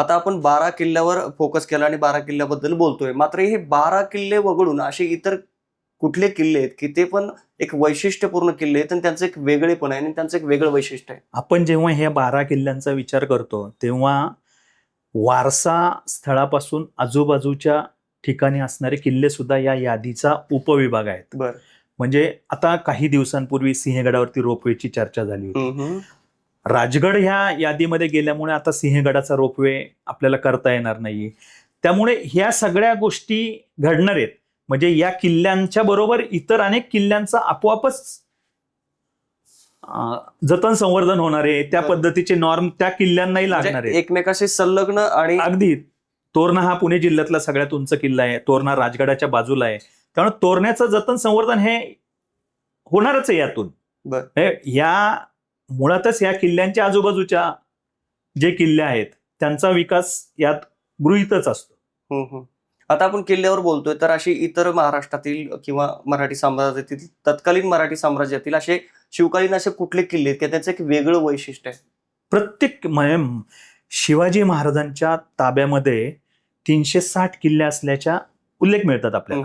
आता आपण बारा किल्ल्यावर फोकस केला आणि बारा किल्ल्याबद्दल बोलतोय. मात्र हे बारा किल्ले वगळून असे इतर कुठले किल्ले आहेत की ते पण एक वैशिष्ट्यपूर्ण किल्ले आहेत आणि त्यांचं एक वेगळेपण आहे आणि त्यांचं एक वेगळं वैशिष्ट्य आहे? आपण जेव्हा ह्या बारा किल्ल्यांचा विचार करतो तेव्हा वारसा स्थळापासून आजूबाजूच्या ठिकाणी असणारे किल्ले सुद्धा या यादीचा उपविभाग आहेत. बर. म्हणजे आता काही दिवसांपूर्वी सिंहगडावरती रोपवेची चर्चा झाली होती. राजगड ह्या यादीमध्ये गेल्यामुळे आता सिंहगडाचा रोपवे आपल्याला करता येणार नाही त्यामुळे ह्या सगळ्या गोष्टी घडणार आहेत. म्हणजे या किल्ल्यांच्या बरोबर इतर अनेक किल्ल्यांचा आपोआपच जतन संवर्धन होणार आहे. त्या. पद्धतीचे नॉर्म त्या किल्ल्यांनाही लागणार म्हणजे आहेत. एकमेकाशी संलग्न आणि अगदी. तोरणा हा पुणे जिल्ह्यातला सगळ्यात उंच किल्ला आहे. तोरणा राजगडाच्या बाजूला आहे. त्यामुळे तोरण्याचं जतन संवर्धन हे होणारच आहे यातून. हे या मुळातच या किल्ल्यांच्या आजूबाजूच्या जे किल्ले आहेत त्यांचा विकास यात गृहीतच असतो. आता आपण किल्ल्यावर बोलतोय तर अशी इतर महाराष्ट्रातील किंवा मराठी साम्राज्यातील तत्कालीन मराठी साम्राज्यातील असे शिवकालीन असे कुठले किल्ले आहेत की त्यांचं एक वेगळं वैशिष्ट्य आहे? प्रत्येक शिवाजी महाराजांच्या ताब्यामध्ये तीनशे साठ किल्ले असल्याच्या उल्लेख मिळतात आपल्याला.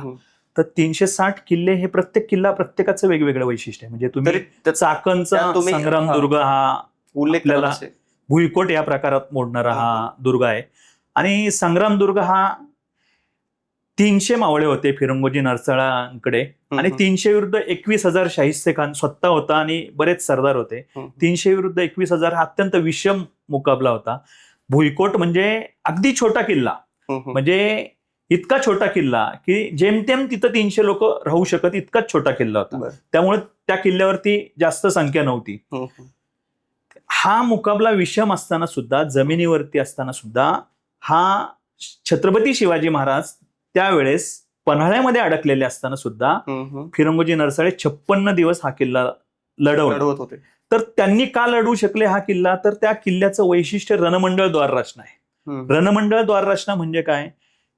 तर तीनशे साठ किल्ले हे प्रत्येक किल्ला प्रत्येकाचं वेगवेगळं वैशिष्ट्य आहे म्हणजे तुम्ही चाकणचा त्या तुम्ही- संग्राम हा. दुर्ग हा उल्लेख करत आपल्याला- असेल. भुईकोट या प्रकारात मोडणारा हा दुर्ग आहे आणि संग्राम दुर्ग हा तीनशे मावळे होते फिरंगोजी नरसाळांकडे आणि. तीनशे विरुद्ध एकवीस हजार शाहिस्ते खान स्वतः होता आणि बरेच सरदार होते. तीनशे विरुद्ध एकवीस हजार हा अत्यंत विषम मुकाबला होता भुईकोट म्हणजे अगदी छोटा किल्ला. म्हणजे इतका छोटा किल्ला की जेमतेम तिथं तीनशे लोक राहू शकत इतकाच छोटा किल्ला होता. त्यामुळे त्या किल्ल्यावरती जास्त संख्या नव्हती हम्म, हम्म. हा मुकाबला विषम असताना सुद्धा जमिनीवरती असताना सुद्धा हा छत्रपती शिवाजी महाराज त्यावेळेस पन्हाळ्यामध्ये अडकलेले असताना सुद्धा. फिरंगोजी नरसाळे छप्पन्न दिवस हा किल्ला लढवत होते तर त्यांनी का लढवू शकले हा किल्ला तर त्या किल्ल्याचं वैशिष्ट्य रणमंडळ द्वार रचना आहे. रणमंडळ द्वार रचना म्हणजे काय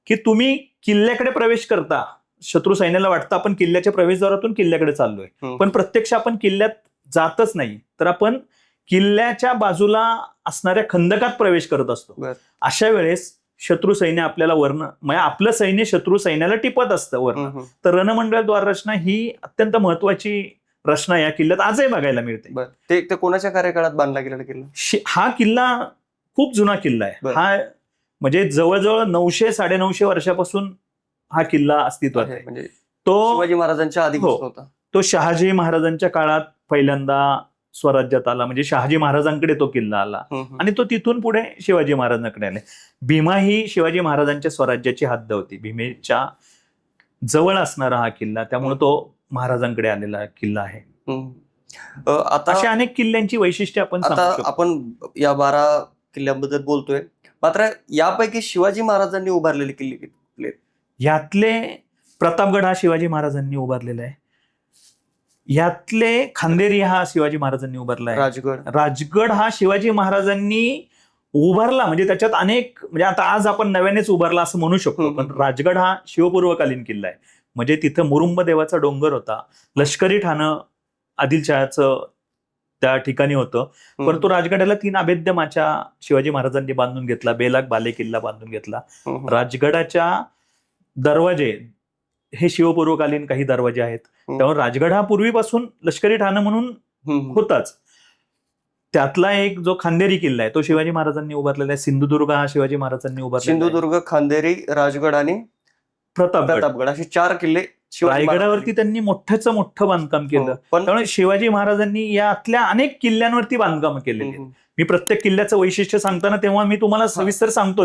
की तुम्ही किल्ल्याकडे प्रवेश करता. शत्रू सैन्याला वाटतं आपण किल्ल्याच्या प्रवेशद्वारातून किल्ल्याकडे चाललोय. हम्म. पण प्रत्यक्ष आपण किल्ल्यात जातच नाही. तर आपण किल्ल्याच्या बाजूला असणाऱ्या खंदकात प्रवेश करत असतो. अशा वेळेस शत्रू सैन्य आपल्याला वर्ण म्हणजे आपलं सैन्य शत्रू सैन्याला टिपत असतं वर्ण. तर रणमंडळ द्वार रचना ही अत्यंत महत्वाची रचना या किल्ल्यात आजही बघायला मिळते. ते कोणाच्या कार्यकाळात बांधला गेलेला किल्ला? हा किल्ला खूप जुना किल्ला आहे. हा म्हणजे जवळजवळ नऊशे साडेनऊशे वर्षापासून हा किल्ला अस्तित्वात आहे. म्हणजे तो शिवाजी महाराजांच्या आधी हो. होता तो शहाजी महाराजांच्या काळात पहिल्यांदा स्वराज्यात आला म्हणजे शहाजी महाराजांकडे तो किल्ला आला. आणि तो तिथून पुढे शिवाजी महाराजांकडे आले भीमा ही शिवाजी महाराजांच्या स्वराज्याची हद्द होती भीमेच्या जवळ असणारा हा किल्ला त्यामुळे तो महाराजांकडे आलेला किल्ला आहे. अ, आता अशा अनेक किल्ल्यांची वैशिष्ट्ये आपण सांगू आता शकतो. आपण या बारा किल्ल्याबद्दल बोलतोय मात्र यापैकी शिवाजी महाराजांनी उभारलेले किल्ले किती आहेत? यातले प्रतापगड हा शिवाजी महाराजांनी उभारलेला आहे. यातले खांदेरी हा शिवाजी महाराजांनी उभारला आहे. राजगड. राजगड हा शिवाजी महाराजांनी उभारला म्हणजे त्याच्यात अनेक म्हणजे आता आज आपण नव्यानेच उभारला असं म्हणू शकतो हम्म. पण राजगड हा शिवपूर्वकालीन किल्ला आहे. म्हणजे तिथं मुरुंब देवाचा डोंगर होता. लष्करी ठाणं आदिलशहाचं त्या ठिकाणी होतं. परंतु राजगडाला तीन अभेद्य माच्या शिवाजी महाराजांनी बांधून घेतला बेलाग बाले किल्ला बांधून घेतला. राजगडाच्या दरवाजे हे शिवपूर्वकालीन काही दरवाजे आहेत. त्यामुळे राजगड हा पूर्वीपासून लष्करी ठाणं म्हणून. होताच त्यातला एक जो खांदेरी किल्ला आहे तो शिवाजी महाराजांनी उभारलेला आहे सिंधुदुर्ग हा शिवाजी महाराजांनी उभारलेला आहे. सिंधुदुर्ग खांदेरी राजगड आणि प्रतापगड प्रतापगड असे चार किल्ले रायगडावरती त्यांनी मोठ्याचं मोठं बांधकाम केलं. हो, पण त्यामुळे शिवाजी महाराजांनी यातल्या अनेक किल्ल्यांवरती बांधकाम केलेले मी प्रत्येक किल्ल्याचं वैशिष्ट्य सांगताना तेव्हा मी तुम्हाला सविस्तर सांगतो